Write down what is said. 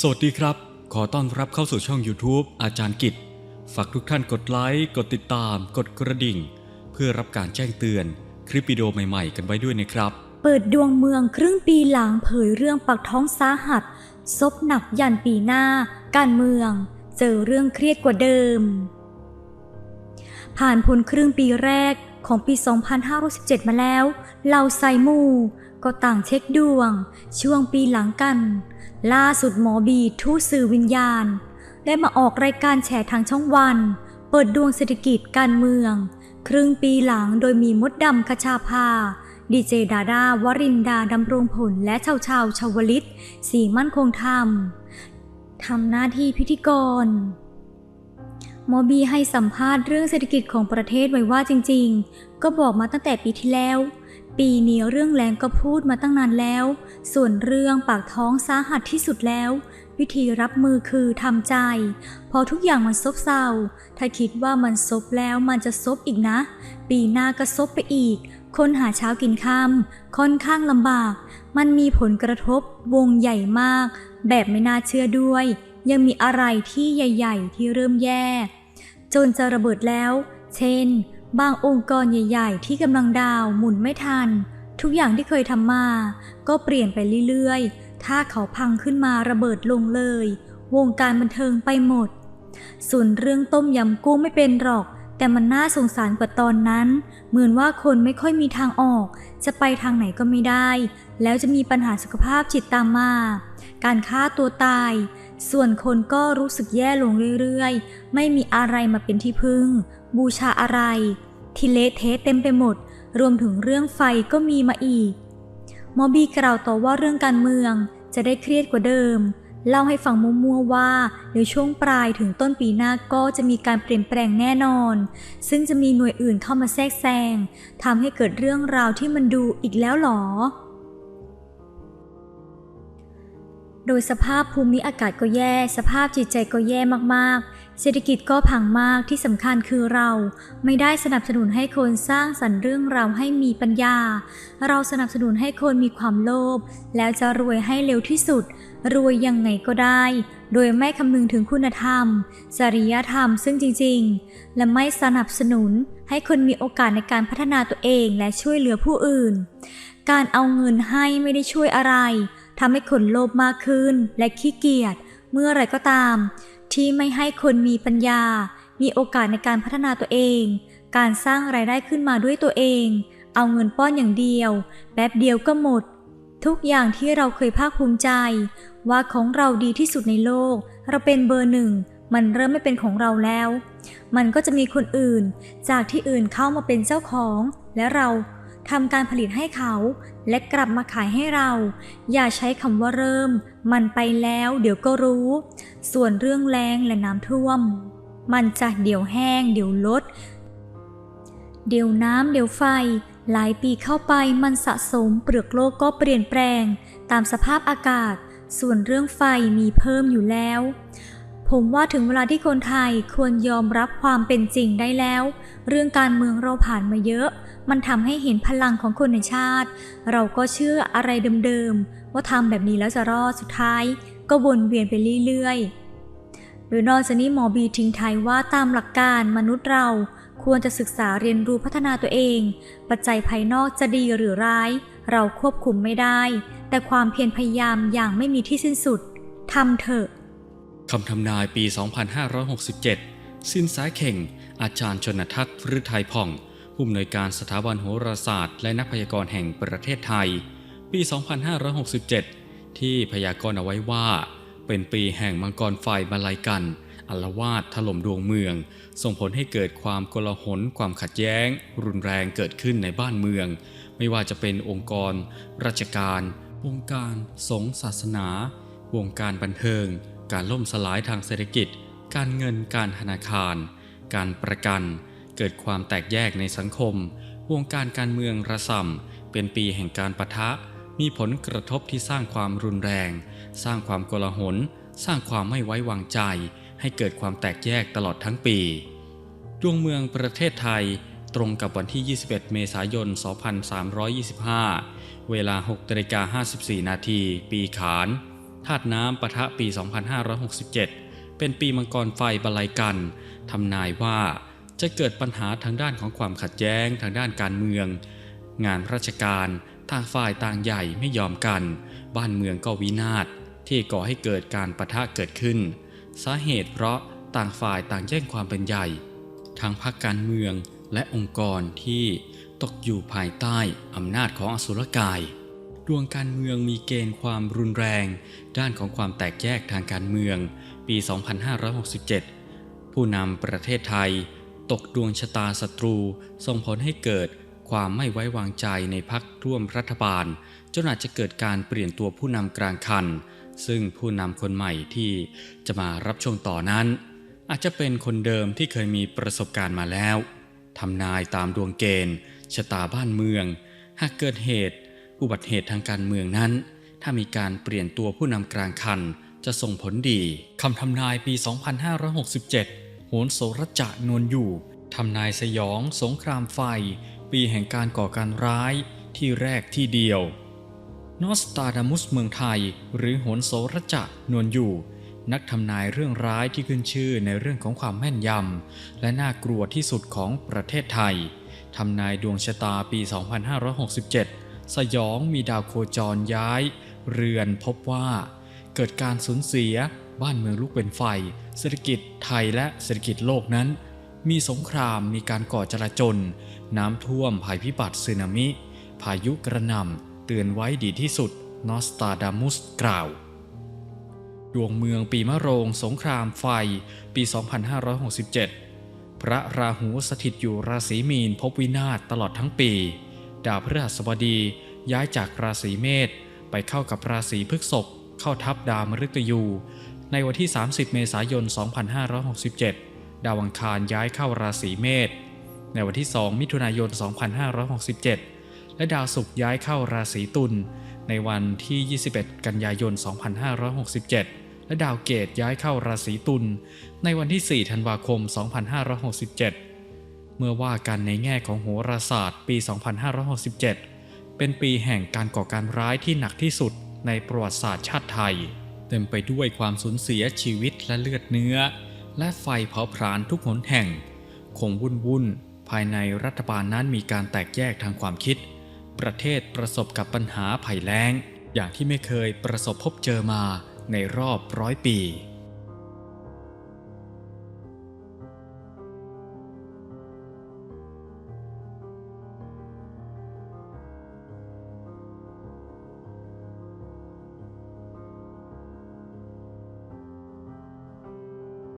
สวัสดีครับ ขอต้อนรับเข้าสู่ช่อง YouTube อาจารย์กิจ ฝากทุกท่านกดไลค์ กดติดตาม กดกระดิ่ง เพื่อรับการแจ้งเตือน คลิปวิดีโอใหม่ๆ กันไว้ด้วยนะครับ เปิดดวงเมืองครึ่งปีหลังเผยเรื่องปักท้องสาหัส ซบหนักยันปีหน้า การเมือง เจอเรื่องเครียดกว่าเดิม ผ่านพ้นครึ่งปีแรกของปี 2517 มาแล้ว เราไซมู ก็ต่างเช็คดวง ช่วงปีหลังกัน ล่าสุดหมอบีทูตสื่อวิญญาณ ได้มาออกรายการแฉทางช่องวัน เปิดดวงเศรษฐกิจการเมือง ครึ่งปีหลังโดยมีมดดำคชาภา ดีเจดาดาวรินดาดำรงผลและชาวชาวชาวลิต สีมั่นคงธรรมทำหน้าที่พิธีกรหมอบีให้สัมภาษณ์เรื่องเศรษฐกิจของประเทศไว้ว่าจริง ๆ ก็บอกมาตั้งแต่ปีที่แล้ว ปีนี้เรื่องแรงก็พูดมาตั้งนานแล้ว ส่วนเรื่องปากท้องสาหัสที่สุดแล้ว วิธีรับมือคือทำใจ พอทุกอย่างมันซบเซาถ้าคิดว่ามันซบแล้วมันจะซบอีกนะ ปีหน้าก็ซบไปอีก คนหาเช้ากินค่ำค่อนข้างลำบาก มันมีผลกระทบวงใหญ่มาก แบบไม่น่าเชื่อด้วย ยังมีอะไรที่ใหญ่ ๆ ที่เริ่มแย่ จนจะระเบิดแล้ว เช่น บางองค์กรใหญ่ ๆ ที่กำลังดาวหมุนไม่ทัน ทุกอย่างที่เคยทำมา ก็เปลี่ยนไปเรื่อยๆ ถ้าเขาพังขึ้นมาระเบิดลงเลย วงการบันเทิงไปหมด ส่วนเรื่องต้มยำกุ้งไม่เป็นหรอก แต่มันน่าสงสารกว่าตอนนั้น เหมือนว่าคนไม่ค่อยมีทางออก จะไปทางไหนก็ไม่ได้ แล้วจะมีปัญหาสุขภาพจิตตามมา การฆ่าตัวตาย ส่วนคนก็รู้สึกแย่ลงเรื่อยๆ ไม่มีอะไรมาเป็นที่พึ่ง บูชาอะไร ทีเละเทะเต็มไปหมด รวมถึงเรื่องไฟก็มีมาอีก หมอบีกล่าวต่อว่าเรื่องการเมืองจะได้เครียดกว่าเดิม เล่าให้ฟังมั่วๆว่าเดี๋ยวช่วงปลายถึงต้นปีหน้าก็จะมีการเปลี่ยนแปลงแน่นอน ซึ่งจะมีหน่วยอื่นเข้ามาแทรกแซงทำให้เกิดเรื่องราวที่มันดูอีกแล้วหรอ โดยสภาพภูมิอากาศก็แย่ สภาพจิตใจก็แย่มากๆ เศรษฐกิจก็พังมากที่สำคัญคือเราไม่ได้สนับสนุนให้คนสร้างสรรค์เรื่องราวให้มีปัญญา เราสนับสนุนให้คนมีความโลภแล้วจะรวยให้เร็วที่สุด รวยยังไงก็ได้ โดยไม่คำนึงถึงคุณธรรม จริยธรรมซึ่งจริง ๆ และไม่สนับสนุนให้คนมีโอกาสในการพัฒนาตัวเองและช่วยเหลือผู้อื่น การเอาเงินให้ไม่ได้ช่วยอะไร ทำให้คนโลภมากขึ้นและขี้เกียจเมื่อไรก็ตาม ที่ไม่ให้คนมีปัญญา มีโอกาสในการพัฒนาตัวเอง การสร้างไรายได้ขึ้นมาด้วยตัวเอง เอาเงินป้อนอย่างเดียวแป๊บเดียวก็หมด ทุกอย่างที่เราเคยภาคภูมิใจ ว่าของเราดีที่สุดในโลก เราเป็นเบอร์หนึ่งมันเริ่มไม่เป็นของเราแล้ว มันก็จะมีคนอื่น จากที่อื่นเข้ามาเป็นเจ้าของ และเรา ทำการผลิตให้เขา และกลับมาขายให้เรา อย่าใช้คำว่าเริ่ม มันไปแล้วเดี๋ยวก็รู้ ส่วนเรื่องแรงและน้ำท่วม มันจะเดี๋ยวแห้ง เดี๋ยวลด เดี๋ยวน้ำเดี๋ยวไฟ หลายปีเข้าไปมันสะสมเปลือกโลกก็เปลี่ยนแปลง ตามสภาพอากาศ ส่วนเรื่องไฟมีเพิ่มอยู่แล้ว ผมว่าถึงเวลาที่คนไทยควรยอมรับความเป็นจริงได้แล้ว เรื่องการเมืองเราผ่านมาเยอะ มันทำให้เห็นพลังของคนในชาติ เราก็เชื่ออะไรเดิมๆ ว่าทำแบบนี้แล้วจะรอดสุดท้าย ก็วนเวียนไปเรื่อยๆ โดยนอกจากนี้หมอบีทิ้งท้ายว่าตามหลักการมนุษย์เราควรจะศึกษาเรียนรู้พัฒนาตัวเอง ปัจจัยภายนอกจะดีหรือร้าย เราควบคุมไม่ได้ แต่ความเพียรพยายามอย่างไม่มีที่สิ้นสุดทำเถอะ คำทำนายปี 2567 สิ้นสายเข่ง อาจารย์ชนทัศน์ฤทัยผ่อง ผู้อำนวยการสถาบันโหราศาสตร์ และนักพยากรณ์แห่งประเทศไทย ปี 2567 ที่พยากรณ์เอาไว้ว่า เป็นปีแห่งมังกรไฟมาลายกันอัลวาดถล่มดวงเมือง ส่งผลให้เกิดความโกลาหลความขัดแย้ง รุนแรงเกิดขึ้นในบ้านเมือง ไม่ว่าจะเป็นองค์กร ราชการ วงการ สงฆ์ศาสนา วงการบันเทิง การล่มสลายทางเศรษฐกิจ การเงินการธนาคาร การประกัน เกิดความแตกแยกในสังคม วงการการเมืองระส่ำเป็นปีแห่งการปะทะ มีผลกระทบที่สร้างความรุนแรง สร้างความโกลาหล สร้างความไม่ไว้วางใจ ให้เกิดความแตกแยกตลอดทั้งปี ดวงเมืองประเทศไทยตรงกับวันที่ 21 เมษายน 2325 เวลา6นาฬิกา54 นาที ปีขาน ธาตุน้ำปะทะปี 2567 เป็นปีมังกรไฟบาลัยกันทำนายว่าจะเกิดปัญหาทางด้านของความขัดแย้งทางด้านการเมือง งานราชการต่างฝ่ายต่างใหญ่ไม่ยอมกัน บ้านเมืองก็วินาศที่ก่อให้เกิดการปะทะเกิดขึ้น สาเหตุเพราะต่างฝ่ายต่างแย่งความเป็นใหญ่ทางพรรคการเมืองและองค์กรที่ตกอยู่ภายใต้อำนาจของอสุรกาย ดวงการเมืองมีเกณฑ์ความรุนแรง ด้านของความแตกแยกทางการเมือง ปี 2567 ผู้นำประเทศไทย ตกดวงชะตาศัตรู ส่งผลให้เกิดความไม่ไว้วางใจในพักร่วมรัฐบาล จนอาจจะเกิดการเปลี่ยนตัวผู้นำกลางคัน ซึ่งผู้นำคนใหม่ที่จะมารับช่วงต่อนั้น อาจจะเป็นคนเดิมที่เคยมีประสบการณ์มาแล้วทำนายตามดวงเกณฑ์ชะตาบ้านเมือง หากเกิดเหตุ อุบัติเหตุทางการเมืองนั้น ถ้ามีการเปลี่ยนตัวผู้นำกลางคัน จะส่งผลดีคำทำนายปี 2567 โหนโสรจะนวลอยู่ทำนายสยองสงครามไฟ ปีแห่งการก่อการร้ายที่แรกที่เดียวนอสตาดามุสเมืองไทย หรือโหนโสรจะนวลอยู่ นักทำนายเรื่องร้ายที่ขึ้นชื่อในเรื่องของความแม่นยำและน่ากลัวที่สุดของประเทศไทยทำนายดวงชะตาปี 2567 สยองมีดาวโคจรย้าย เรือนพบว่า เกิดการสูญเสียบ้านเมืองลุกเป็นไฟ เศรษฐกิจไทยและเศรษฐกิจโลกนั้น มีสงครามมีการก่อจลาจล น้ำท่วมภัยพิบัติสึนามิ พายุกระหน่ำเตือนไว้ดีที่สุดนอสตาดามุสกล่าว ดวงเมืองปีมะโรง สงครามไฟ ปี 2567 พระราหูสถิตอยู่ราศีมีนพบวินาศตลอดทั้งปี ดาวพฤหัสบดีย้ายจากราศีเมษไปเข้ากับราศีพฤษภเข้าทับดาวมฤตยู ในวันที่ 30 เมษายน 2567 ดาวอังคารย้ายเข้าราศีเมษในวันที่ 2 มิถุนายน 2567 และดาวศุกร์ย้ายเข้าราศีตุลในวันที่ 21 กันยายน 2567 และดาวเกตย้ายเข้าราศีตุลในวันที่ 4 ธันวาคม 2567 เมื่อว่ากันในแง่ของโหราศาสตร์ปี 2567 เป็นปีแห่งการก่อการร้ายที่หนักที่สุดในประวัติศาสตร์ชาติไทย เต็มไปด้วยความสูญเสียชีวิตและเลือดเนื้อ และไฟเผาผลาญทุกหนแห่ง คงวุ่นวุ่นภายในรัฐบาลนั้นมีการแตกแยกทางความคิด ประเทศประสบกับปัญหาภัยแล้ง อย่างที่ไม่เคยประสบพบเจอมาในรอบร้อยปี